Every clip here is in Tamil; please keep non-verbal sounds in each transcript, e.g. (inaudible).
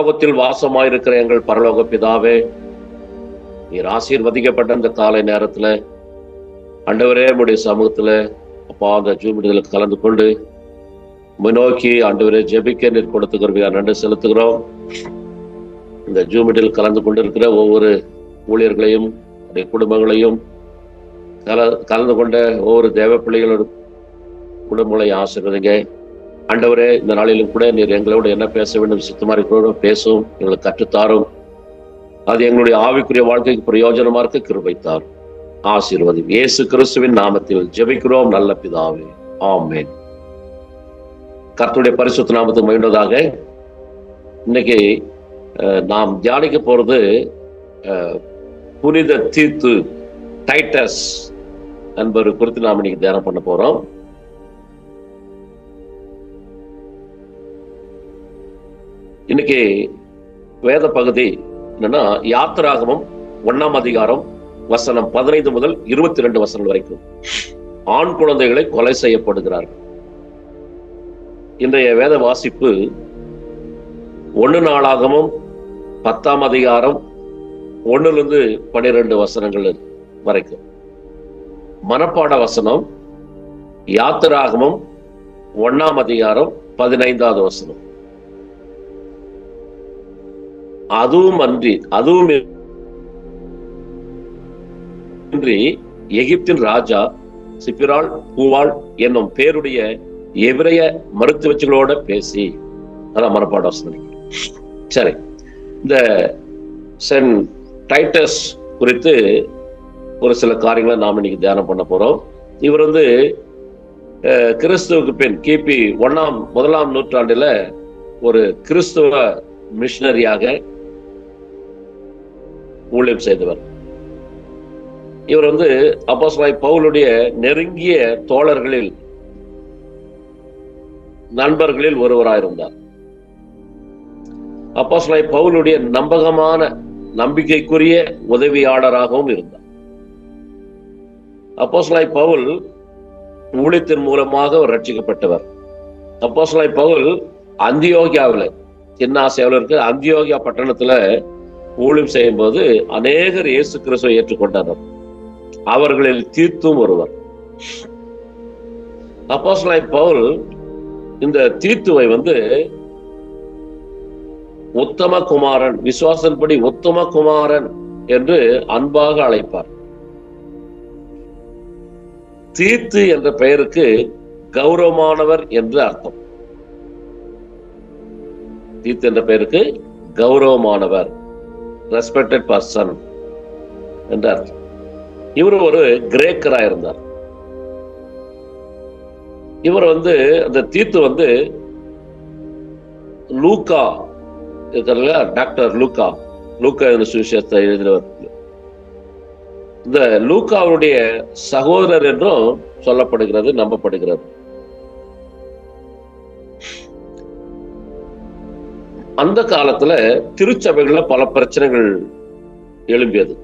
பரலோகத்தில் வாசமாயிருக்கிற எங்கள் பரலோக பிதாவே நீர் ஆசீர்வதிக்கப்பட்ட இந்த காலை நேரத்துல அண்டவரே உடைய சமூகத்துல அப்பா அந்த ஜூபிடிகளை கலந்து கொண்டு முன்னோக்கி அண்டவரே ஆண்டவரே ஜெபிக்க நீர் கொடுத்துக்கிறவையா நன்றி செலுத்துகிறோம். இந்த ஜூமிடில் கலந்து கொண்டிருக்கிற ஒவ்வொரு ஊழியர்களையும் அவருடைய குடும்பங்களையும் கல கலந்து கொண்ட ஒவ்வொரு தேவ பிள்ளைகளோட குடும்பங்களையும் ஆசீர்வதிங்க. ஆண்டவரே இந்த நாளிலும் கூட நீர் எங்களோட என்ன பேச வேண்டும்? சுத்தமாக இருக்கிறோட பேசும் எங்களுக்கு கற்றுத்தாரும். அது எங்களுடைய ஆவிக்குரிய வாழ்க்கைக்கு பிரயோஜனமா இருக்க கிருபைத்தார் ஆசீர்வதி இயேசு கிறிஸ்துவின் நாமத்தில் ஜெபிக்கிறோம் நல்ல பிதாவே. ஆமேன். கர்த்தருடைய பரிசுத்த நாமத்துக்கு மகிழ்ந்ததாக இன்னைக்கு நாம் தியானிக்க போறது புனித தீத்து டைட்டஸ் என்பவர் குறித்து நாம் இன்னைக்கு தியானம் பண்ண போறோம். இன்னைக்கு வேத பகுதி என்னன்னா யாத்திராகமம் ஒன்னாம் அதிகாரம் வசனம் பதினைந்து முதல் இருபத்தி ரெண்டு வசனம் வரைக்கும். ஆண் குழந்தைகளை கொலை செய்யப்படுகிறார்கள். இன்றைய வேத வாசிப்பு ஒன்னு நாளாகமும் பத்தாம் அதிகாரம் ஒன்னுலேருந்து இருந்து பனிரெண்டு வசனங்கள் வரைக்கும். மனப்பாட வசனம் யாத்திராகமம் ஒன்னாம் அதிகாரம் பதினைந்தாவது வசனம். அதுவும் அன்றி அதுவும் இன்றி எகிப்தின் ராஜா சிப்பிரால் பூவாள் என்னும் பேருடைய எபிரைய மருத்துவச்சிகளோட பேசி அதான் மனப்பாடம் சரி. இந்த சென் டைட்டஸ் குறித்து ஒரு சில காரியங்களை நாம் இன்னைக்கு தியானம் பண்ண போறோம். இவர் வந்து கிறிஸ்துவுக்கு பின் கிபி ஒண்ணாம் முதலாம் நூற்றாண்டுல ஒரு கிறிஸ்துவ மிஷினரியாக ஊழியம் செய்தவர். இவர் வந்து அப்போஸ்தலனாகிய பவுலுடைய நெருங்கிய தோழர்களில் நண்பர்களில் ஒருவராயிருந்தார். அப்போஸ்தலனாகிய பவுலுடைய நம்பகமான நம்பிக்கைக்குரிய உதவியாளராகவும் இருந்தார். அப்போஸ்லாய் பவுல் ஊழியத்தின் மூலமாக அவர் ரட்சிக்கப்பட்டவர். அப்போஸ்தலனாகிய பவுல் அந்தியோகியாவில் சின்ன ஆசியாவில் இருக்கு. அந்தியோகியா பட்டணத்துல ஊழியம் செய்யும் போது அநேகர் இயேசு கிறிஸ்துவை ஏற்றுக்கொண்டனர். அவர்களில் தீர்த்தும் ஒருவர். அப்போஸ்லாய் பவுல் இந்த தீர்த்துவை வந்து உத்தம குமாரன் விசுவாசன்படி உத்தம குமாரன் என்று அன்பாக அழைப்பார். தீர்த்து என்ற பெயருக்கு கௌரவமானவர் என்று அர்த்தம். தீர்த்து என்ற பெயருக்கு கௌரவமானவர். ரெஸ்பெக்டட் பர்சன் என்று அர்த்தம் இவர் ஒரு கிரேக்கரா இருந்தார். இவர் வந்து அந்த தீர்த்து வந்து லூக்கா இருக்கிற டாக்டர் லூக்கா. லூக்கா சுவிசேஷத்தை எழுதினவர். இந்த லூக்காவுடைய சகோதரர் என்றும் சொல்லப்படுகிறது நம்பப்படுகிறது. அந்த காலத்துல திருச்சபைகள்ல பல பிரச்சனைகள் எழும்பியது.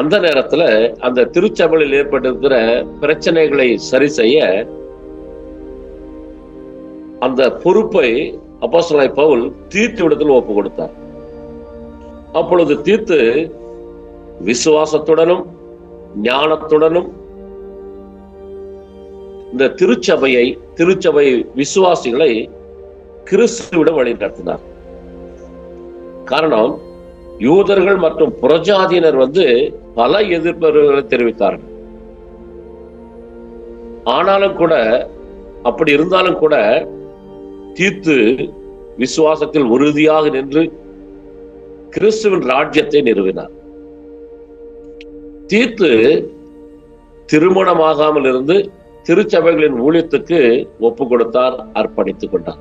அந்த நேரத்துல அந்த திருச்சபையில் ஏற்பட்டிருக்கிற பிரச்சனைகளை சரி செய்ய அந்த பொறுப்பை அப்போசலாய் பவுல் தீர்த்து விடத்தில் ஒப்பு கொடுத்தார். அப்பொழுது தீர்த்து விசுவாசத்துடனும் ஞானத்துடனும் இந்த திருச்சபையை திருச்சபை விசுவாசிகளை கிறிஸ்துவிடம் வழி நடத்தினார். காரணம் யூதர்கள் மற்றும் புறஜாதியினர் வந்து பல எதிர்ப்புகளை தெரிவித்தார்கள். ஆனாலும் கூட அப்படி இருந்தாலும் கூட தீர்த்து விசுவாசத்தில் உறுதியாக நின்று கிறிஸ்துவின் ராஜ்யத்தை நிறுவினார். தீர்த்து திருமணமாகாமல் இருந்து திருச்சபைகளின் ஊழியத்துக்கு ஒப்பு கொடுத்தார் அர்ப்பணித்துக் கொண்டார்.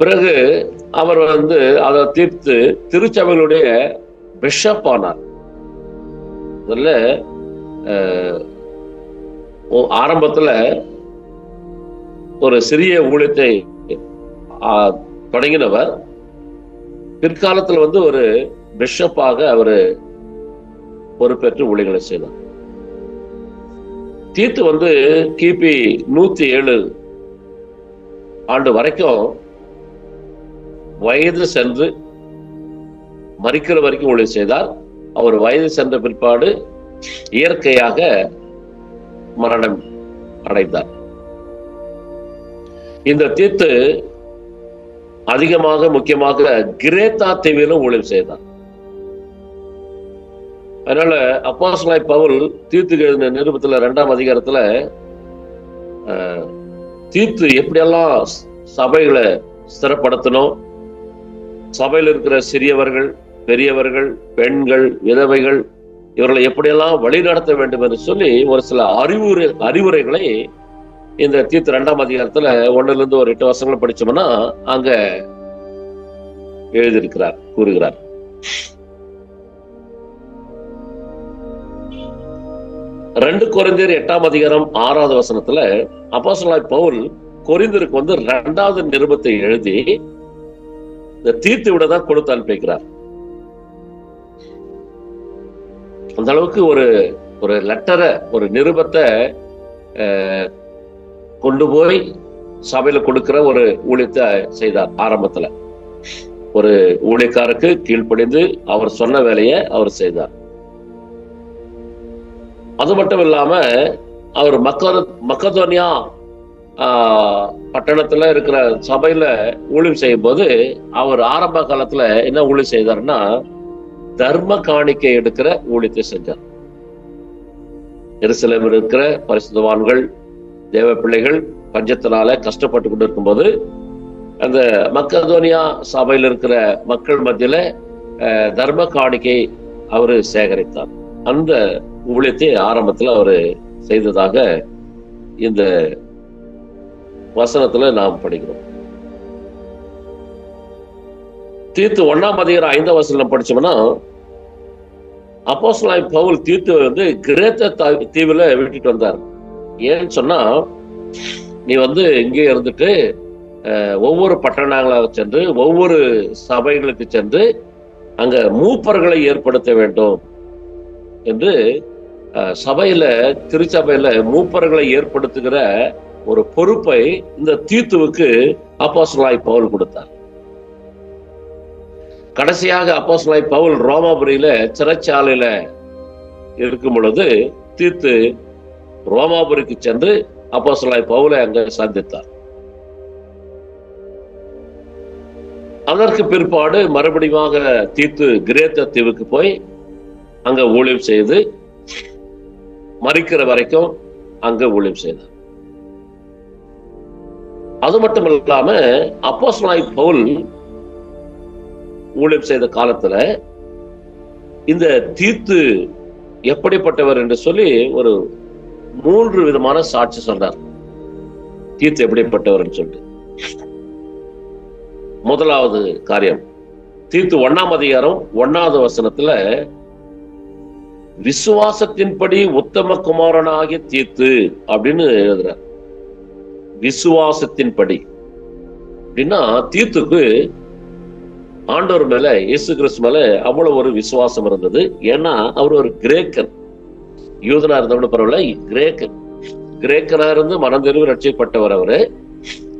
பிறகு அவர் வந்து அதை தீர்த்து திருச்சபையினுடைய பிஷப் ஆனார். முதல்ல ஆரம்பத்துல ஒரு சிறிய ஊழியத்தை தொடங்கினவர். பிற்காலத்தில் வந்து ஒரு பிஷப்பாக அவர் பொறுப்பேற்று ஊழியர்களை செய்தார். தீர்த்து வந்து கிபி நூத்தி ஏழு ஆண்டு வரைக்கும் வயது சென்று மறிக்கிற வரைக்கும் ஒளி செய்தார். அவர் வயது சென்ற பிற்பாடு இயற்கையாக மரணம் அடைந்தார். இந்த தீர்த்து அதிகமாக முக்கியமாக கிரேத்தா தீவிலும் ஊழியம் செய்தார். அதனால அப்பாஸ்லாய் பவுல் தீர்த்து எழுதின நிருபத்துல ரெண்டாம் அதிகாரத்துல தீர்த்து எப்படியெல்லாம் சபைகளை ஸ்திரப்படுத்தணும் சபையில் இருக்கிற சிறியவர்கள் பெரியவர்கள் பெண்கள் விதவைகள் இவர்களை எப்படியெல்லாம் வழிநடத்த வேண்டும் என்று சொல்லி ஒரு சில அறிவுரை அறிவுரைகளை இந்த தீர்த்து ரெண்டாம் அதிகாரத்துல ஒன்னுல இருந்து ஒரு எட்டு வருஷங்கள் படிச்சோம்னா அங்க எழுதியிருக்கிறார் கூறுகிறார். ரெண்டு குறைந்தர் எட்டாம் அதிகாரம் ஆறாவது வசனத்துல அப்போ பவுல் குறைந்தருக்கு வந்து ரெண்டாவது நிருபத்தை எழுதி இந்த தீர்த்து விட தான் கொடுத்து அனுப்பிக்கிறார் அந்த அளவுக்கு ஒரு ஒரு லெட்டரை ஒரு நிருபத்தை கொண்டு போய் சபையில கொடுக்கிற ஒரு ஊழியத்தை செய்தார் ஆரம்பத்துல. ஒரு ஊழியக்காருக்கு கீழ்ப்படிந்து அவர் சொன்ன வேலையை அவர் செய்தார். அது மட்டும் இல்லாம அவர் மக்க மக்கதோனியா பட்டணத்துல இருக்கிற சபையில ஊழியம் செய்யும் போது அவர் ஆரம்ப காலத்துல என்ன ஊழியம் செய்தாருன்னா தர்ம காணிக்கை எடுக்கிற ஊழியத்தை செஞ்சார். எருசலம் இருக்கிற பரிசுத்தவான்கள் தேவ பிள்ளைகள் பஞ்சத்தினால கஷ்டப்பட்டு கொண்டு இருக்கும்போது அந்த மக்கதோனியா சபையில் இருக்கிற மக்கள் மத்தியில தர்ம காணிக்கை அவரு சேகரித்தார். அந்த ஊழியத்தை ஆரம்பத்துல அவரு செய்ததாக இந்த வசனத்துல நாம் படிக்கிறோம். தீர்த்து ஒண்ணாம் அதிகாரம் ஐந்தாம் வசனம் படிச்சோம்னா அப்போஸ்தலனாய் பவுல் தீர்த்து வந்து கிரேத்த தா- தீவுல விட்டுட்டு வந்தார். ஏன்னு சொன்னா நீ வந்து இங்கே இருந்துட்டு அஹ், ஒவ்வொரு பட்டணங்களாக சென்று ஒவ்வொரு சபைகளுக்கு சென்று அங்க மூப்பர்களை ஏற்படுத்த வேண்டும் என்று அஹ், சபையில திருச்சபையில மூப்பர்களை ஏற்படுத்துகிற ஒரு பொறுப்பை இந்த தீத்துவுக்கு அப்போஸ்தலனாய் பவுல் கொடுத்தார். கடைசியாக அப்போஸ்தலனாய் பவுல் ரோமாபுரியில சிறைச்சாலையில இருக்கும் பொழுது தீத்து ரோமாபுரிக்கு சென்று அப்போஸ்தலனாய் பவுலை அங்க சந்தித்தார். அதற்கு பிற்பாடு மறுபடியும் தீத்து கிரேத்த தீவுக்கு போய் அங்க ஊழியம் செய்து மறிக்கிற வரைக்கும் அங்க ஊழியம் செய்தார். அது மட்டும் இல்லாம அப்போஸ்தலனாய் பவுல் ஊழியம் செய்த காலத்துல இந்த தீர்த்து எப்படிப்பட்டவர் என்று சொல்லி ஒரு மூன்று விதமான சாட்சி சொல்றார். தீர்த்து எப்படிப்பட்டவர் சொல்லிட்டு. முதலாவது காரியம் தீர்த்து ஒண்ணாம் அதிகாரம் ஒண்ணாவது வசனத்துல விசுவாசத்தின்படி உத்தம குமாரனாகிய தீர்த்து அப்படின்னு எழுதுறார். விசுவாசத்தின்படி. அப்படின்னா தீத்துக்கு ஆண்டவர் மேல இயேசு கிறிஸ்து மேல அவ்வளவு ஒரு விசுவாசம் இருந்தது. ஏன்னா அவர் ஒரு கிரேக்கன் யூதனா இருந்தவனு பரவாயில்ல கிரேக்கன் கிரேக்கனா இருந்து மனந்தெருவு ரட்சிக்கப்பட்டவர் அவரு.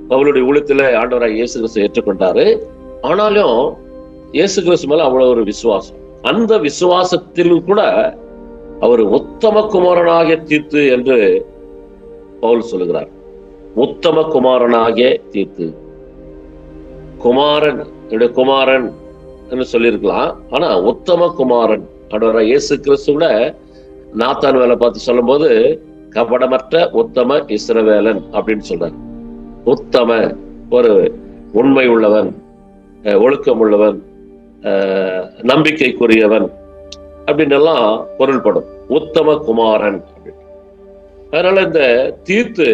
அவருடைய உளுத்துல ஆண்டவராய் இயேசு கிறிஸ்து ஏற்றுக்கொண்டாரு. ஆனாலும் இயேசு கிறிஸ்து மேல அவ்வளவு ஒரு விசுவாசம். அந்த விசுவாசத்தில் கூட அவர் உத்தம குமாரனாக தீர்த்து என்று பவுல் சொல்லுகிறார். உத்தம குமாரனாகிய தீர்த்து. குமாரன் என்னுடைய குமாரன் என்று சொல்லியிருக்கலாம். ஆனா உத்தம குமாரன் ஆண்டவராய் இயேசு கிறிஸ்துவிட நாத்தான் வேலை பார்த்து சொல்லும்போது கபடமற்ற உத்தம இஸ்ரவேலன் அப்படின்னு சொல்றார். உத்தம ஒரு உண்மை உள்ளவன் அஹ், ஒழுக்கம் உள்ளவன் அஹ், நம்பிக்கைக்குரியவன் அப்படின்னு எல்லாம் பொருள்படும். உத்தம குமாரன் அதனால இந்த தீர்த்து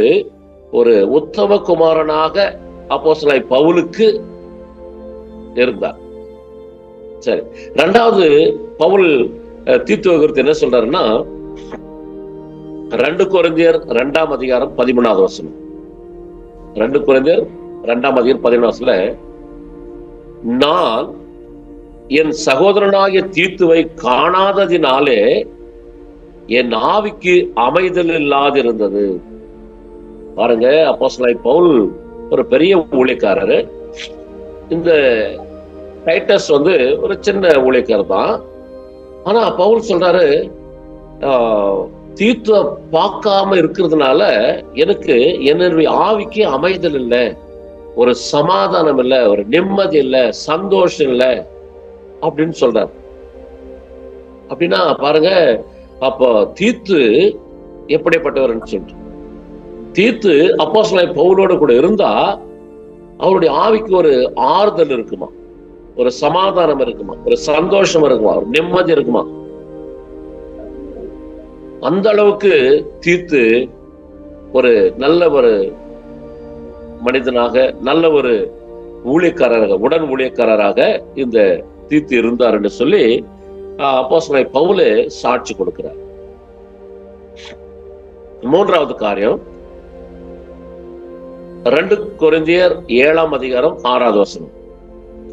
ஒரு உத்தம குமாரனாக அப்போசலாய் பவுலுக்கு இருந்தார் சரி ரெண்டாவது பவுல் தீர்த்து தீத்துவ குறித்து என்ன சொல்றாருன்னா ரெண்டு குறைந்தர் ரெண்டாம் அதிகாரம் பதிமூணாவது வசனம். ரெண்டு குறைந்தர் ரெண்டாம் அதிகாரம் பதிமூணாவது நான் என் சகோதரனாகிய தீத்துவை காணாததினாலே என் ஆவிக்கு அமைதல் இல்லாதிருந்தது. பாருங்க அப்போஸ்தலனாய் பவுல் ஒரு பெரிய ஊழியக்காரரு. இந்த டைட்டஸ் வந்து ஒரு சின்ன ஊழியக்காரர் தான் ஆனா பவுல் சொல்றாரு ஆஹ், தீத்துவ பார்க்காம இருக்கிறதுனால எனக்கு என்னுடைய ஆவிக்கு அமைதல் இல்லை. ஒரு சமாதானம் இல்லை ஒரு நிம்மதி இல்லை சந்தோஷம் இல்லை. அப்படின்னு சொல்றாரு. அப்படின்னா பாருங்க அப்போ தீத்து எப்படிப்பட்டவர்னு சொல்லிட்டு. தீத்து அப்போஸ்தலன் பவுலோட கூட இருந்தா அவருடைய ஆவிக்கு ஒரு ஆறுதல் இருக்குமா? ஒரு சமாதானம் இருக்குமா? ஒரு சந்தோஷம் இருக்குமா? ஒரு நிம்மதி இருக்குமா? அந்த அளவுக்கு தீர்த்து ஒரு நல்ல ஒரு மனிதனாக நல்ல ஒரு ஊழியக்காரராக உடன் ஊழியக்காரராக இந்த தீர்த்து இருந்தார் என்று சொல்லி அப்போ பவுலே சாட்சி கொடுக்கிறார். மூன்றாவது காரியம் ரெண்டு கொரிந்தியர் ஏழாம் அதிகாரம் ஆறாவது வசனம்.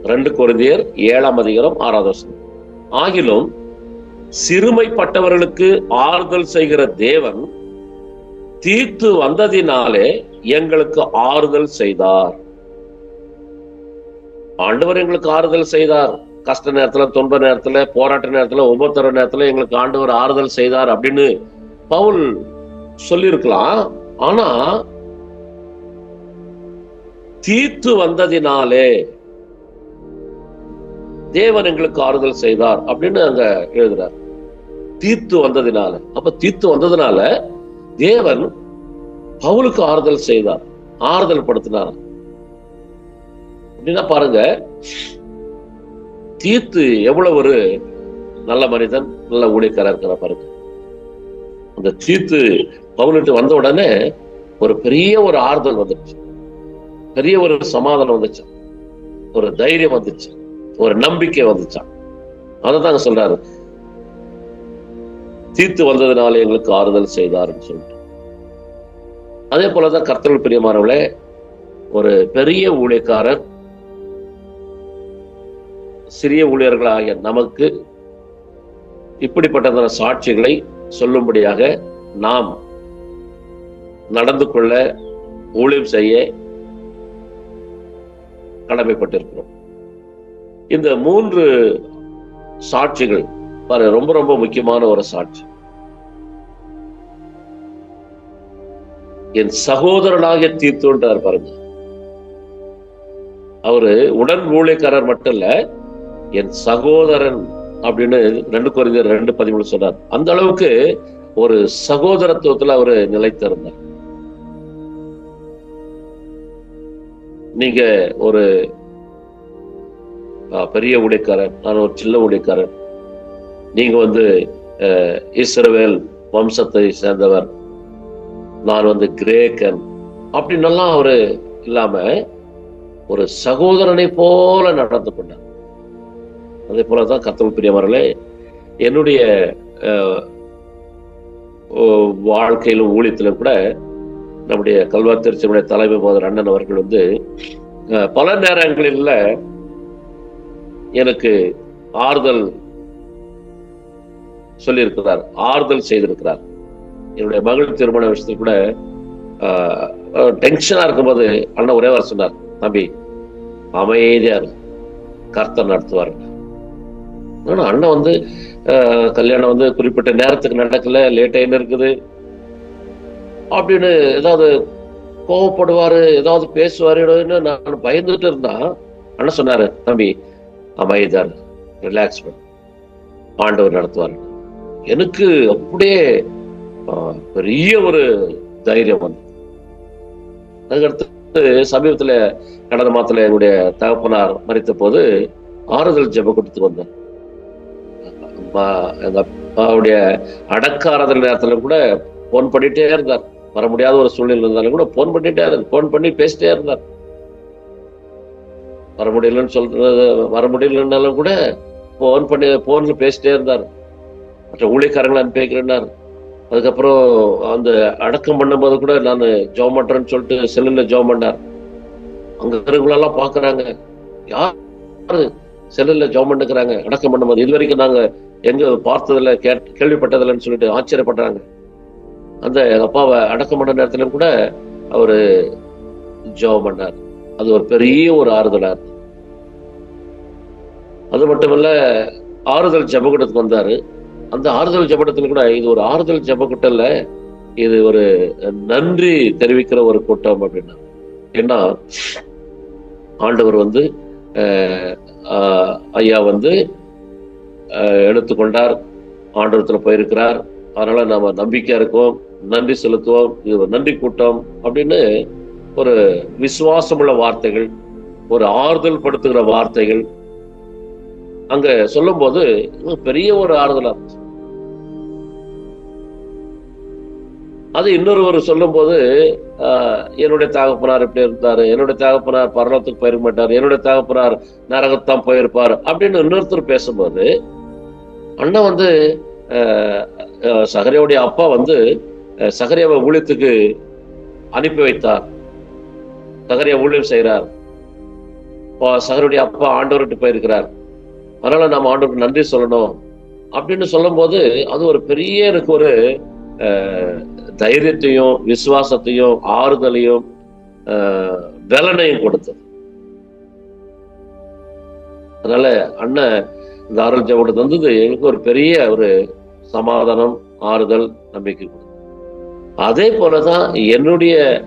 ரெண்டு கொரிந்தியர் ஏழாம் அதிகாரம் ஆறாவது வசனம். ஆகிலும் சிறுமைப்பட்டவர்களுக்கு ஆறுதல் செய்கிற தேவன் தீர்த்து வந்ததினாலே எங்களுக்கு ஆறுதல் செய்தார். ஆண்டவர் எங்களுக்கு ஆறுதல் செய்தார். கஷ்ட நேரத்துல துன்ப நேரத்துல போராட்ட நேரத்துல உபத்திர நேரத்துல எங்களுக்கு ஆண்டவர் ஆறுதல் செய்தார் அப்படின்னு பவுல் சொல்லியிருக்கலாம். ஆனா தீர்த்து வந்ததினாலே தேவன் எங்களுக்கு ஆறுதல் செய்தார் அப்படின்னு அங்க எழுதுறார். தீர்த்து வந்ததினால. அப்ப தீர்த்து வந்ததுனால தேவன் பவுலுக்கு ஆறுதல் செய்தார். ஆறுதல் படுத்தினார். அப்படின்னா பாருங்க தீர்த்து எவ்வளவு ஒரு நல்ல மனிதன் நல்ல ஊழியக்காரர் இருக்கிற பாருங்க. அந்த தீர்த்து பவுலிட்டு வந்த உடனே ஒரு பெரிய ஒரு ஆறுதல் வந்துருச்சு. பெரிய ஒரு சமாதானம் வந்துச்சு. ஒரு தைரியம் வந்துச்சு. ஒரு நம்பிக்கை வந்துச்சான் அததாங்க சொல்றாரு. தீர்த்து வந்ததுனால எங்களுக்கு ஆறுதல் செய்தார்னு சொல்லிட்டு. அதே போலதான் கர்த்தர்கள் பிரியமானவளே ஒரு பெரிய ஊழியக்காரர் சிறிய ஊழியர்களாகிய நமக்கு இப்படிப்பட்டதான சாட்சிகளை சொல்லும்படியாக நாம் நடந்து கொள்ள ஊழியம் செய்ய கடமைப்பட்டிருக்கிறோம். இந்த மூன்று சாட்சிகள் பாரு ரொம்ப ரொம்ப முக்கியமான ஒரு சாட்சி. என் சகோதரனாக தீர்த்துன்றார் பாருங்க. அவரு உடன் ஊழியக்காரர் மட்டும் இல்ல என் சகோதரன் அப்படின்னு ரெண்டு குறைந்த ரெண்டு பதிமூணு சொன்னார் அந்த அளவுக்கு ஒரு சகோதரத்துவத்துல அவரு நிலைத்திருந்தார். நீங்க ஒரு பெரிய உடைக்காரன் நான் ஒரு சின்ன உடைக்காரன் நீங்க வந்து அஹ், இஸ்ரவேல் வம்சத்தை சேர்ந்தவர். நான் வந்து கிரேக்கன். அப்படின்னெல்லாம் அவரு இல்லாம ஒரு சகோதரனை போல நடந்து கொண்டார். அதே போலதான் கத்தல் பிரியவர்களே என்னுடைய அஹ், ஓ- வாழ்க்கையிலும் ஊழியத்திலும் கூட நம்முடைய கல்வா திருச்சியுடைய தலைமை போதர் அண்ணன் அவர்கள் வந்து பல நேரங்களில் எனக்கு ஆறுதல் சொல்லியிருக்கிறார் ஆறுதல் செய்திருக்கிறார். என்னுடைய மகள் திருமண விஷயத்தில் கூட டென்ஷனா இருக்கும்போது அண்ணன் ஒரே வர சொன்னார் தம்பி அமைதியா இரு. கர்த்தர் நடத்துவார். ஆனா அண்ணன் வந்து ஆஹ், கல்யாணம் வந்து குறிப்பிட்ட நேரத்துக்கு நடக்கல லேட் ஆயின்னு இருக்குது. அப்படின்னு ஏதாவது கோவப்படுவாரு ஏதாவது பேசுவாருன்னு நான் பயந்துட்டு இருந்தா அண்ணன் சொன்னாரு தம்பி அமைதியா ரிலாக்ஸ் பண்ண. ஆண்டவர் நடத்துவார். எனக்கு அப்படியே ஆஹ், பெரிய ஒரு தைரியம் வந்து. அதுக்கடுத்து சமீபத்துல கடந்த மாதத்துல என்னுடைய தகப்பனார் மறித்த போது ஆறுதல் ஜெப கொடுத்து வந்தேன் எங்க அப்பாவுடைய அடக்காரதல் நேரத்துல கூட போன் பண்ணிட்டே இருந்தார். வர முடியாத ஒரு சூழ்நிலை இருந்தாலும் கூட போன் பண்ணிட்டே இருந்தார். போன் பண்ணி பேசிட்டே இருந்தார். வர முடியலன்னு சொல்றது வர முடியலன்னாலும் கூட போன் பண்ணி போன்ல பேசிட்டே இருந்தார். மற்ற ஊழியக்காரங்களை அனுப்பி வைக்கிறேன்னார். அதுக்கப்புறம் அந்த அடக்கம் பண்ணும்போது கூட நான் ஜோம் பண்றேன்னு சொல்லிட்டு செல்லுல ஜோம் பண்ணார். அங்க இருக்கிறவங்களெல்லாம் பாக்குறாங்க யாரு செல்லுல ஜோம் பண்ணுக்கிறாங்க அடக்கம் பண்ணும்போது இது வரைக்கும் நாங்க எங்க பார்த்ததில்ல கேட் கேள்விப்பட்டதில்லைன்னு சொல்லிட்டு ஆச்சரியப்படுறாங்க. அந்த எங்க அப்பாவை அடக்கம் பண்ண நேரத்துல கூட அவரு ஜெபம் பண்ணார். அது ஒரு பெரிய ஒரு ஆறுதலா இருந்தது. அது மட்டுமல்ல ஆறுதல் ஜபகுடத்துக்கு வந்தாரு. அந்த ஆறுதல் ஜபடத்துல கூட இது ஒரு ஆறுதல் ஜபக்கூட்டம் இது ஒரு நன்றி தெரிவிக்கிற ஒரு கூட்டம் அப்படின்னா ஏன்னா ஆண்டவர் வந்து அஹ், ஐயா வந்து அஹ், எடுத்துக்கொண்டார். ஆண்டவரத்தில் போயிருக்கிறார். அதனால நாம நம்பிக்கையா இருக்கோம். நன்றி செலுத்துவோம் இது ஒரு நன்றி கூட்டம் அப்படின்னு ஒரு விசுவாசமுள்ள வார்த்தைகள் ஒரு ஆறுதல் படுத்துகிற வார்த்தைகள். அங்க சொல்லும் போது பெரிய ஒரு ஆறுதலா இருந்துச்சு. அது இன்னொருவர் சொல்லும்போது ஆஹ், என்னுடைய தகப்பனார் இப்படி இருந்தார் என்னுடைய தகப்பனார் பரலத்துக்கு போயிருக்க மாட்டார் என்னுடைய தகப்பனார் நரகத்தான் போயிருப்பார் அப்படின்னு இன்னொருத்தர் பேசும்போது அண்ணன் வந்து ஆஹ், அப்பா வந்து சகரியாவை ஊழியத்துக்கு அனுப்பி வைத்தார். சகரியா ஊழியம் செய்கிறார். சகருடைய அப்பா ஆண்டவர்கிட்ட போயிருக்கிறார். அதனால நம்ம ஆண்டவருக்கு நன்றி சொல்லணும். அப்படின்னு சொல்லும்போது அது ஒரு பெரிய எனக்கு ஒரு தைரியத்தையும் விசுவாசத்தையும் ஆறுதலையும் ஆஹ், பலனையும் கொடுத்தது. அதனால அண்ணன் இந்த ஆரோக்கியம் ஜபத்தை வந்தது. எங்களுக்கு ஒரு பெரிய ஒரு சமாதானம் ஆறுதல் நம்பிக்கை கொடுத்தது. அதே போலதான் என்னுடைய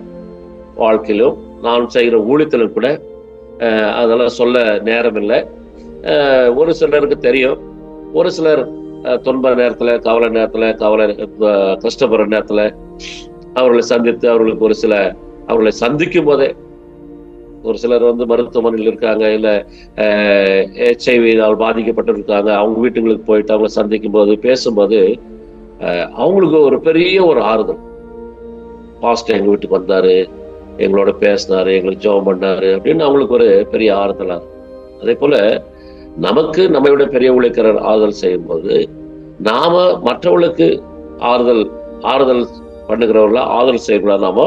வாழ்க்கையிலும் நான் செய்கிற ஊழியத்திலும் கூட அதெல்லாம் சொல்ல நேரம் இல்லை ஒரு சிலருக்கு தெரியும். ஒரு சிலர் துன்ப நேரத்துல கவலை நேரத்துல கவலை கஷ்டப்படுற நேரத்துல அவர்களை சந்தித்து அவர்களுக்கு ஒரு சில அவர்களை சந்திக்கும் போதே ஒரு சிலர் வந்து மருத்துவமனையில் இருக்காங்க இல்ல ஹெச்ஐவியால் பாதிக்கப்பட்டிருக்காங்க அவங்க வீட்டுங்களுக்கு போயிட்டு அவங்களை சந்திக்கும் போது பேசும்போது அவங்களுக்கு ஒரு பெரிய ஒரு ஆறுதல். பாஸ்டர் எங்கள் வீட்டுக்கு வந்தாரு எங்களோட பேசினாரு எங்களுக்கு ஜெபம் பண்ணாரு அப்படின்னு அவங்களுக்கு ஒரு பெரிய ஆறுதலா அதே போல நமக்கு நம்மை விட பெரிய உழைக்கிறர் ஆறுதல் செய்யும்போது நாம மற்றவர்களுக்கு ஆறுதல் ஆறுதல் பண்ணுகிறவர்களா ஆறுதல் செய்கிறவர்களா நாம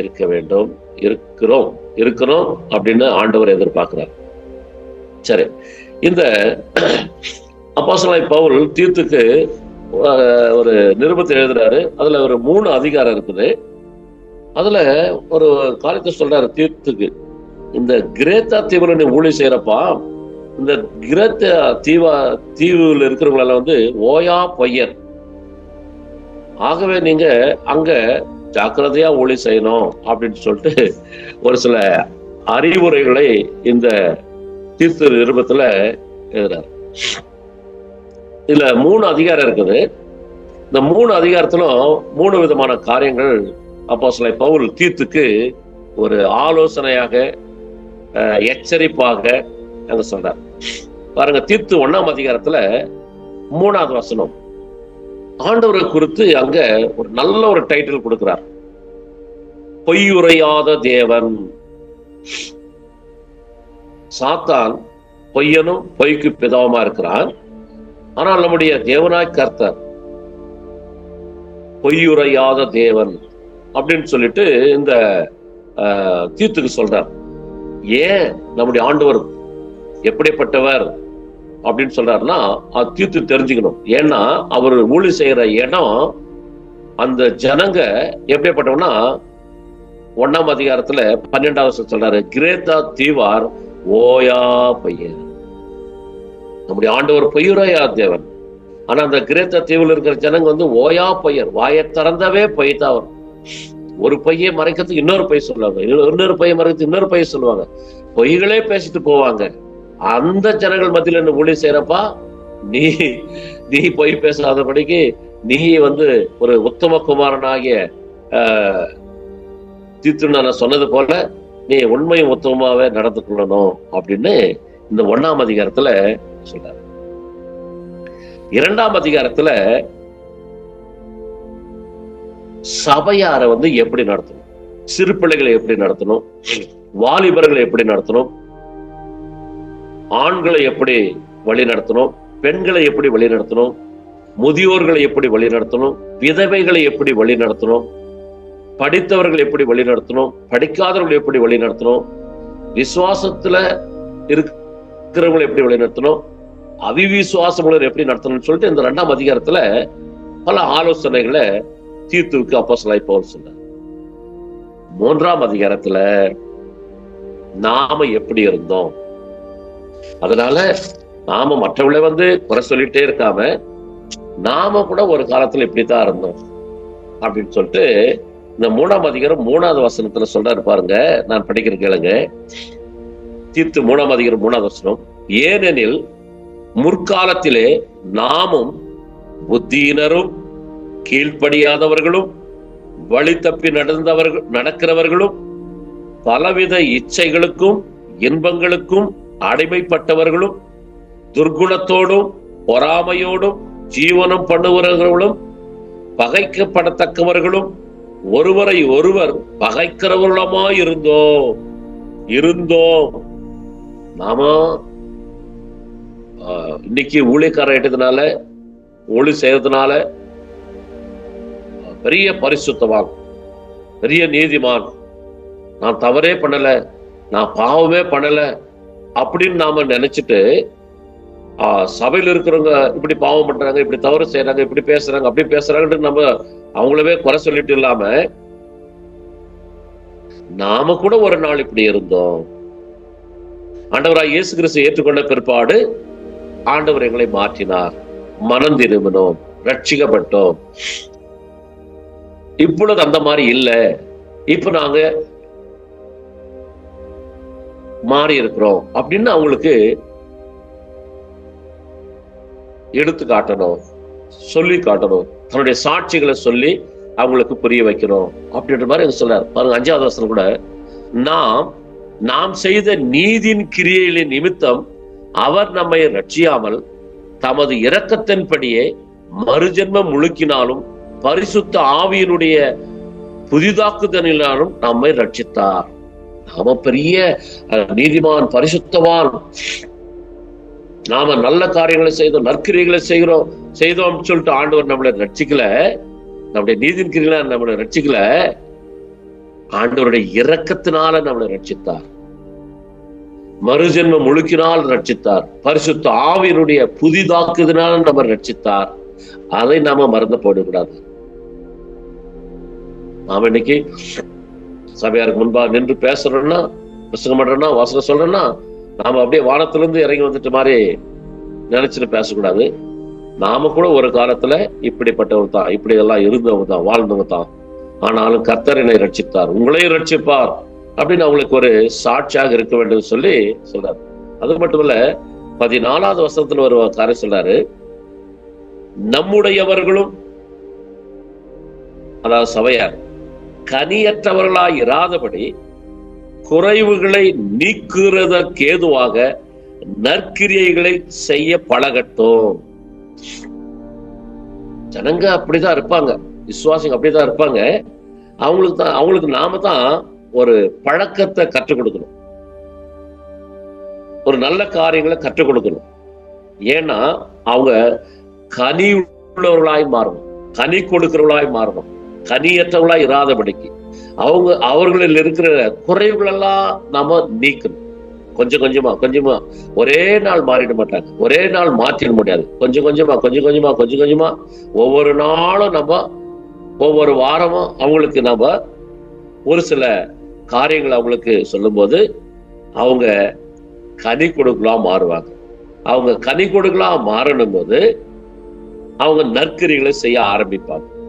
இருக்க வேண்டும். இருக்கிறோம் இருக்கிறோம் அப்படின்னு ஆண்டவர் எதிர்பார்க்கிறார். சரி இந்த அப்பாசலாய் பவுல் தீர்த்துக்கு ஒரு நிருபத்தை எழுதுறாரு. அதுல ஒரு மூணு அதிகாரம் இருக்குது. அதுல ஒரு காரியத்தை சொல்றாரு தீர்த்துக்கு. இந்த கிரேத்தா தீவுல நீ ஊழி செய்யறப்பா இந்த கிரேத்தா தீவா தீவுல இருக்கிறவங்களால வந்து ஓயா பொய்யர் ஆகவே நீங்க அங்க ஜாக்கிரதையா ஒளி செய்யணும் அப்படின்னு சொல்லிட்டு ஒரு சில அறிவுரைகளை இந்த தீர்த்து நிருபத்துல எழுதுறாரு. இதுல மூணு அதிகாரம் இருக்குது. இந்த மூணு அதிகாரத்திலும் மூணு விதமான காரியங்கள் அப்போ சில பவுல் தீர்த்துக்கு ஒரு ஆலோசனையாக அஹ், எச்சரிப்பாக அங்க சொல்றார். பாருங்க தீர்த்து ஒண்ணாம் அதிகாரத்துல மூணாவது வசனம். ஆண்டவரை குறித்து அங்க ஒரு நல்ல ஒரு டைட்டில் கொடுக்கிறார். பொய்யுரையாத தேவன். சாத்தான் பொய்யனும் பொய்க்கு பிதவமா இருக்கிறான் ஆனால் நம்முடைய தேவனாய் கர்த்தர் பொய்யுரையாத தேவன். அப்படின்னு சொல்லிட்டு இந்த ஆஹ், சொல்றார். ஏன் நம்முடைய ஆண்டவர் எப்படிப்பட்டவர் அப்படின்னு சொல்றாருன்னா அது தீர்த்து தெரிஞ்சுக்கணும். ஏன்னா அவர் ஊழி செய்யற இடம் அந்த ஜனங்க எப்படிப்பட்டவனா ஒண்ணாம் அதிகாரத்துல பன்னெண்டாவது சொல்றாரு கிரேத்தா தீவார் ஓயா பையன் நம்முடைய ஆண்டவர் பொய்யுரையா தேவன். ஆனா அந்த கிரேத்த தீவுல இருக்கிற ஜனங்க வந்து ஓயா பையர் வாயை திறந்தவே பொய் வரும் ஒரு பையை மறைக்கிறதுக்கு இன்னொரு பை சொல்லுவாங்க. இன்னொரு- இன்னொரு பையை மறைக்கிறதுக்கு இன்னொரு பைய சொல்லுவாங்க. பொய்களே பேசிட்டு போவாங்க. அந்த ஜனங்கள் மத்தியில என்ன ஊழி செய்யறப்பா? நீ நீ பொய் பேசாதபடிக்கு நீ வந்து ஒரு உத்தம குமாரனாகிய ஆஹ், தீத்து நான் சொன்னது போல நீ உண்மையும் உத்தமமாவே நடந்து கொள்ளணும் அப்படின்னு இந்த ஒண்ணாம் அதிகாரத்துல சொல்றாரு. இரண்டாம் அதிகாரத்துல சபையாரை வந்து எப்படி நடத்தணும்? சிறு பிள்ளைகளை எப்படி நடத்தணும்? வாலிபர்களை எப்படி நடத்தணும்? ஆண்களை எப்படி வழி நடத்தணும்? பெண்களை எப்படி வழி நடத்தணும்? முதியோர்களை எப்படி வழி நடத்தணும்? விதவைகளை எப்படி வழி நடத்தணும்? படித்தவர்கள் எப்படி வழி நடத்தணும்? படிக்காதவர்கள் எப்படி வழி நடத்தணும்? விசுவாசத்துல இருக்கிறவங்களை எப்படி வழி நடத்தணும்? அவிவிசுவாசமுள்ளவர் எப்படி நடத்தணும்னு சொல்லிட்டு இந்த ரெண்டாம் அதிகாரத்துல பல ஆலோசனைகளை தீர்த்துவுக்கு அப்போசலாய் போல் சொன்னார். மூன்றாம் அதிகாரத்துல நாம எப்படி இருந்தோம்? அதனால நாம மற்றவங்களை வந்து குறை சொல்லிட்டே இருக்காம நாம கூட ஒரு காலத்துல இப்படித்தான் இருந்தோம் அப்படின்னு சொல்லிட்டு இந்த மூணாம் அதிகாரம் மூணாவது வசனத்துல சொல்றாரு பாருங்க. நான் படிக்கிற கேளுங்க. தீர்த்து மூணாம் அதிகாரம் மூணாவது வசனம். ஏனெனில் முற்காலத்திலே நாமும் புத்தியினரும் கீழ்ப்படியாதவர்களும் வழி தப்பி நடந்தவர்கள் நடக்கிறவர்களும் பலவித இச்சைகளுக்கும் இன்பங்களுக்கும் அடிமைப்பட்டவர்களும் துர்குணத்தோடும் பொறாமையோடும் ஜீவனம் பண்ணுகிறவர்களும் பகைக்கப்படத்தக்கவர்களும் ஒருவரை ஒருவர் பகைக்கிறவர்களுமா இருந்தோம். இருந்தோம். நாம இன்னைக்கு ஊழியக்காரன் ஆயிட்டதுனால ஊழி செய்யறதுனால பெரிய பரிசுத்தவான் பெரிய நீதிமான். நான் தவறே பண்ணல நான் பாவமே பண்ணல அப்படின்னு நாம நினைச்சிட்டு ஆஹ், இருக்கிறவங்க இப்படி பாவம் பண்றாங்க இப்படி தவறு செய்யறாங்க இப்படி பேசுறாங்க அப்படி பேசுறாங்கன்னு நம்ம அவங்களவே குறை சொல்லிட்டு இல்லாம நாம கூட ஒரு நாள் இப்படி இருந்தோம். ஆண்டவராய் இயேசு கிறிஸ்து ஏற்றுக்கொண்ட பிற்பாடு ஆண்டவர் எங்களை மாற்றினார். மனம் திரும்பினோம் ரட்சிக்கப்பட்டோம் இப்பொழுது அந்த மாதிரி இல்ல. இப்ப நாங்க மாறி இருக்கிறோம் அப்படின்னு அவங்களுக்கு எடுத்து காட்டணும் சொல்லி காட்டணும். தன்னுடைய சாட்சிகளை சொல்லி அவங்களுக்கு புரிய வைக்கணும் அப்படின்ற மாதிரி சொல்றாரு. பாருங்க அஞ்சாவது வசனம் கூட நாம் நாம் செய்த நீதியின் கிரியைகளின் நிமித்தம் அவர் நம்மை ரட்சியாமல் தமது இரக்கத்தின்படியே மறுஜென்மம் முழுக்கினாலும் பரிசுத்த ஆவியினுடைய புதிதாக்குதலினாலும் நம்மை ரட்சித்தார். நாம பெரிய நீதிமான் பரிசுத்தவான். நாம நல்ல காரியங்களை செய்தோம் நற்கிரிகளை செய்கிறோம் செய்தோம் சொல்லிட்டு ஆண்டவர் நம்மளை ரட்சிக்கல. நம்முடைய நீதின் கிரிகளை நம்மளை ரட்சிக்கல. ஆண்டவருடைய இரக்கத்தினால நம்மளை ரட்சித்தார். மறுஜென்மம் முழுக்கினால் ரட்சித்தார். பரிசுத்த ஆவியினுடைய புதிதாக்குதனால நம்ம ரட்சித்தார். அதை நாம மறந்து போடக்கூடாது நாம இன்னைக்கு சபையாருக்கு முன்பா நின்று பேசுறோம்னா பிரசங்கம் பண்றோம்னா வசனம் சொல்றோம்னா நாம அப்படியே வானத்திலிருந்து இறங்கி வந்துட்டு மாதிரி நினைச்சுட்டு பேசக்கூடாது. நாம கூட ஒரு காலத்துல இப்படிப்பட்டவங்க தான் இப்படி எல்லாம் இருந்தவங்க தான் வாழ்ந்தவங்க தான். ஆனாலும் கர்த்தர் என்னை ரட்சித்தார் உங்களையும் ரட்சிப்பார் அப்படின்னு அவங்களுக்கு ஒரு சாட்சியாக இருக்க வேண்டும் சொல்லி சொல்றாரு. அது மட்டுமல்ல பதினாலாவது வருஷத்துல ஒரு காரியம் சொல்றாரு. நம்முடையவர்களும் அதாவது சபையார் கனியற்றவர்களாய் இராதபடி குறைவுகளை நீக்குறதற்கேதுவாக நற்கிரியைகளை செய்ய பழகட்டும். ஜனங்க அப்படிதான் இருப்பாங்க. விசுவாசிங்க அப்படிதான் இருப்பாங்க. அவங்களுக்கு தான் அவங்களுக்கு நாம தான் ஒரு பழக்கத்தை கற்றுக் கொடுக்கணும். ஒரு நல்ல காரியங்களை கற்றுக் கொடுக்கணும். ஏன்னா அவங்க கனி உள்ளவர்களாய் மாறணும். கனி கொடுக்கிறவர்களாய் மாறணும். கனியற்றவர்களாய் இராதபடிக்கு. அவங்க அவர்களில் இருக்கிற குறைவுகளெல்லாம் நாம நீக்கணும். கொஞ்சம் கொஞ்சமா கொஞ்சமா. ஒரே நாள் மாறிட மாட்டாங்க. ஒரே நாள் மாற்றிட முடியாது. கொஞ்சம் கொஞ்சமா கொஞ்சம் கொஞ்சமா கொஞ்சம் கொஞ்சமா. ஒவ்வொரு நாளும் நம்ம ஒவ்வொரு வாரமும் அவங்களுக்கு நம்ம ஒரு சில காரியங்கள் அவங்களுக்கு சொல்லும்போது அவங்க கனி கொடுக்கலாம் மாறுவாங்க. அவங்க கனி கொடுக்கலாம் மாறணும் போது அவங்க நற்கரிகளை செய்ய ஆரம்பிப்பாங்க.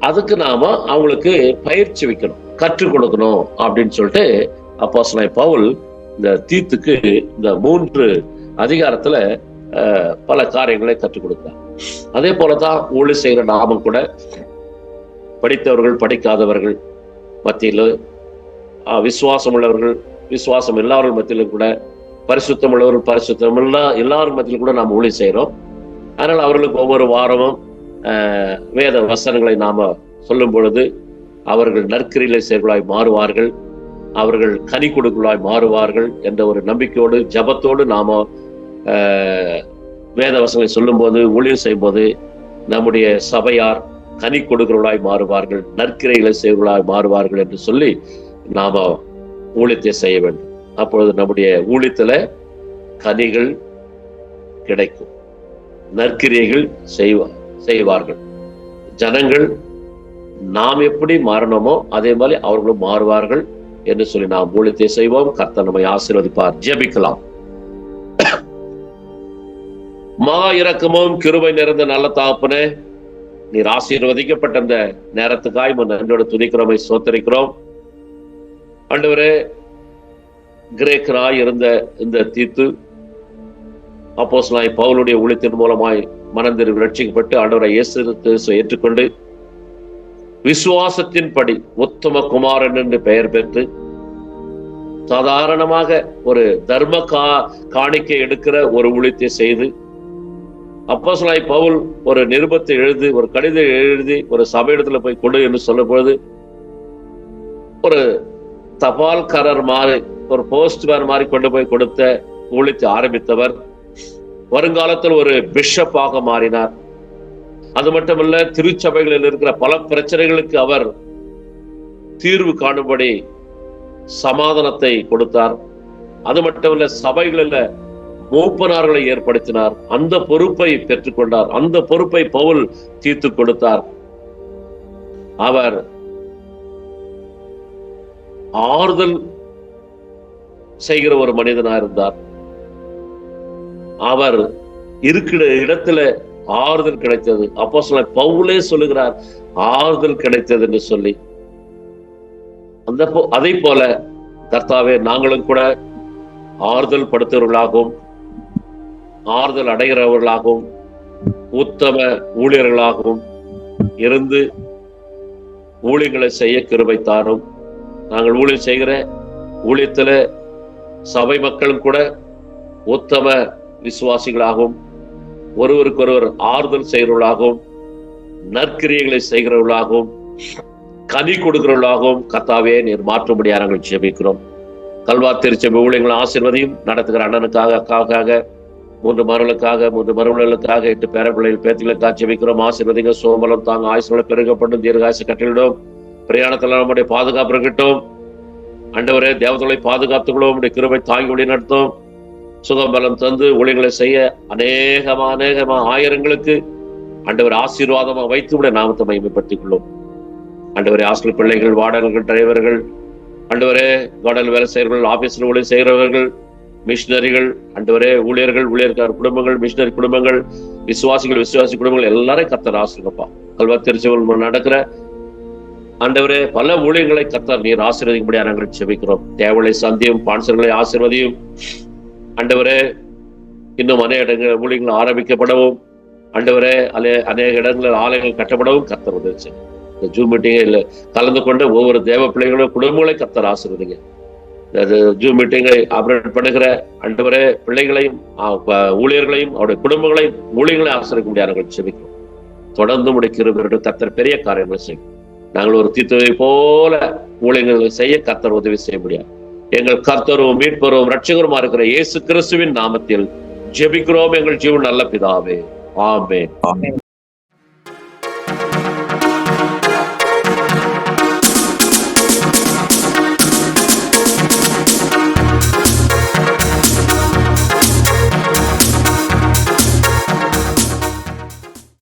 அதுக்கு நாம அவங்களுக்கு பயிற்சி வைக்கணும் கற்றுக் கொடுக்கணும் அப்படின்னு சொல்லிட்டு அப்போ பவுல் இந்த தீத்துக்கு இந்த மூன்று அதிகாரத்துல பல காரியங்களை கற்றுக் கொடுத்தார் அதே போலதான் ஊழி செய்கிற நாமம் கூட படித்தவர்கள் படிக்காதவர்கள் மத்தியில் விசுவாசம் உள்ளவர்கள் விசுவாசம் எல்லாரும் மத்தியிலும் கூட பரிசுத்தம் உள்ளவர்கள் பரிசுத்தம் எல்லா எல்லாரும் மத்தியிலும் கூட நாம் ஊழி செய்கிறோம். அதனால் அவர்களுக்கு ஒவ்வொரு வாரமும் வேத வசனங்களை நாம சொல்லும் பொழுது அவர்கள் நற்கிரிலை செயல்களாய் மாறுவார்கள் அவர்கள் கனி கொடுக்கலாய் மாறுவார்கள் என்ற ஒரு நம்பிக்கையோடு ஜபத்தோடு நாம வேத வசனங்களை சொல்லும்போது ஊழியர் செய்யும்போது நம்முடைய சபையார் கனி கொடுக்கிறவர்களாய் மாறுவார்கள் நற்கிரைகளை செய்வர்களாய் மாறுவார்கள் என்று சொல்லி நாம ஊழியத்தை செய்ய வேண்டும். அப்பொழுது நம்முடைய ஊழியத்துல கனிகள் கிடைக்கும் நற்கிரியைகள் செய்வார் செய்வார்கள். ஜனங்கள் நாம் எப்படி மாறணுமோ அதே மாதிரி அவர்களும் மாறுவார்கள் என்று சொல்லி நாம் ஊழியத்தை செய்வோம். கர்த்தர் நம்மை ஆசீர்வதிப்பார். ஜெபிக்கலாம். (clears throat) மா இறக்கமும் கிருபை நிறைந்த நல்ல தாப்புனே நீர் ஆசீர்வதிக்கப்பட்ட இந்த நேரத்துக்காய் உம்மை துதிக்கிறோமை சோத்தரிக்கிறோம் ஆண்டவரே கிரேக்கராய் இருந்த இந்த தீத்து அப்போஸ்லாய் பவுலுடைய ஊழியத்தின் மூலமாய் மனந்திரு ரட்சிக்கப்பட்டு ஆண்டவரை இயேசு ஏற்றுக்கொண்டு விசுவாசத்தின்படி உத்தம குமாரன் என்று பெயர் பெற்று சாதாரணமாக ஒரு தர்ம கா காணிக்கை எடுக்கிற ஒரு ஊழியத்தை செய்து அப்போஸ்தலனாய் பவுல் ஒரு நிருபத்தை எழுதி ஒரு கடிதம் எழுதி ஒரு சபையிடத்துல போய் கொடு என்று சொல்லும் பொழுது ஒரு தபால்காரர் மாதிரி ஒரு போஸ்ட்மேன் மாதிரி கொண்டு போய் கொடுத்த ஊழித்து ஆரம்பித்தவர். வருங்காலத்தில் ஒரு பிஷப்பாக மாறினார். அது மட்டுமல்ல திருச்சபைகளில் இருக்கிற பல பிரச்சனைகளுக்கு அவர் தீர்வு காணும்படி சமாதானத்தை கொடுத்தார். அது மட்டுமல்ல சபைகளில் மூப்பனார்களை ஏற்படுத்தினார். அந்த பொறுப்பை பெற்றுக்கொண்டார். அந்த பொறுப்பை பவுல் தீர்த்து கொடுத்தார். அவர் ஆறுதல் செய்கிற ஒரு மனிதனா இருந்தார் அவர் இருக்கிற இடத்துல ஆறுதல் கிடைத்தது. அப்போ சொல்ல பவுலே சொல்லுகிறார் ஆறுதல் கிடைத்தது என்று சொல்லி. அந்த போ- அதை போல கர்த்தாவே நாங்களும் கூட ஆறுதல் படுத்துகிறவர்களாகவும் ஆறுதல் அடைகிறவர்களாகவும் உத்தம ஊழியர்களாகவும் இருந்து ஊழியங்களை செய்ய கிருபை தாரும். நாங்கள் ஊழியம் செய்கிற ஊழியத்துல சபை மக்களும் கூட உத்தம விசுவாசிகளாகவும் ஒருவருக்கொருவர் ஆறுதல் செய்கிறவர்களாகவும் நற்கிரியங்களை செய்கிறவர்களாகவும் கனி கொடுக்கிறவர்களாகவும் கத்தாவே நீர் மாற்றும்படியாக நாங்கள் ஜெபிக்கிறோம். கல்வா திருச்சபை ஊழியங்களை ஆசீர்வதியும் நடத்துகிற அண்ணனுக்காக அக்காவுக்காக மூன்று மருளுக்காக மூன்று மருமகளுக்காக எட்டு பேர பிள்ளைகள் பேத்திகளுக்காக ஜெபிக்கிறோம். ஆசிர்வதிங்க சோமலம் தாங்க ஆயுசுகளை பெருகப்படும் தீர்காசு கட்டிடும் பிரயாணத்தில் நம்முடைய பாதுகாப்பு இருக்கட்டும். அண்டவரே தேவதலை பாதுகாத்துக்கொள்ளும் உடைய கிருபை தாங்கி வழி நடத்தும் சுகபலம் தந்து ஊழியங்களை செய்ய அநேகமா அநேகமா ஆயிரங்களுக்கு அண்டவர் ஆசீர்வாதமா வைத்து விட நாமத்தை மகிமைப்படுத்திக் கொள்ளும் அண்டவரே ஹாஸ்டல் பிள்ளைகள் வாடகர்கள் டிரைவர்கள் அண்டவரே கடல் வேலை செய்கிறவர்கள் ஆபீஸ்ல ஊழியர் செய்கிறவர்கள் மிஷினரிகள் அண்டவரே ஊழியர்கள் ஊழியர்கார குடும்பங்கள் மிஷினரி குடும்பங்கள் விசுவாசிகள் விசுவாசி குடும்பங்கள் எல்லாரையும் கத்தர் ஆசிரியப்பா கல்வா திருச்செவல் நடக்கிற ஆண்டவரே பல ஊழியர்களை கத்தர் நீர் ஆசீர்வதிக்கும்படியா நாங்கள் செபிக்கிறோம். தேவலை சந்தியும் பான்சர்களை ஆசிர்வதியும். ஆண்டவரே இன்னும் அநேக இடங்கள் ஊழியங்கள் ஆரம்பிக்கப்படவும் ஆண்டவரே அலே அநேக இடங்களில் ஆலயங்கள் கட்டப்படவும் கத்தர் உதவிச்சு இந்த ஜூம் மீட்டிங்கில் கலந்து கொண்டு ஒவ்வொரு தேவ பிள்ளைகளும் குடும்பங்களை கத்தர் ஆசிர்வதிங்க. அது ஜூம் மீட்டிங்கை ஆபரேட் பண்ணுகிற ஆண்டவரே பிள்ளைகளையும் ஊழியர்களையும் அவருடைய குடும்பங்களையும் ஊழியர்களையும் ஆசிரிக்க முடியாது நாங்கள் செபிக்கிறோம். தொடர்ந்து முடிக்கிறது கத்தர் பெரிய காரியங்களை செய்யும். நாங்கள் ஒரு தீத்துவை போல ஊழியர்களை செய்ய கத்தர் உதவி செய்ய முடியாது. எங்கள் கர்த்தரும் மீட்பரும் ரட்சகருமா இருக்கிற இயேசு கிறிஸ்துவின் நாமத்தில் ஜெபிக்கிறோம். எங்கள் ஜீவன் நல்ல பிதாவே. ஆமே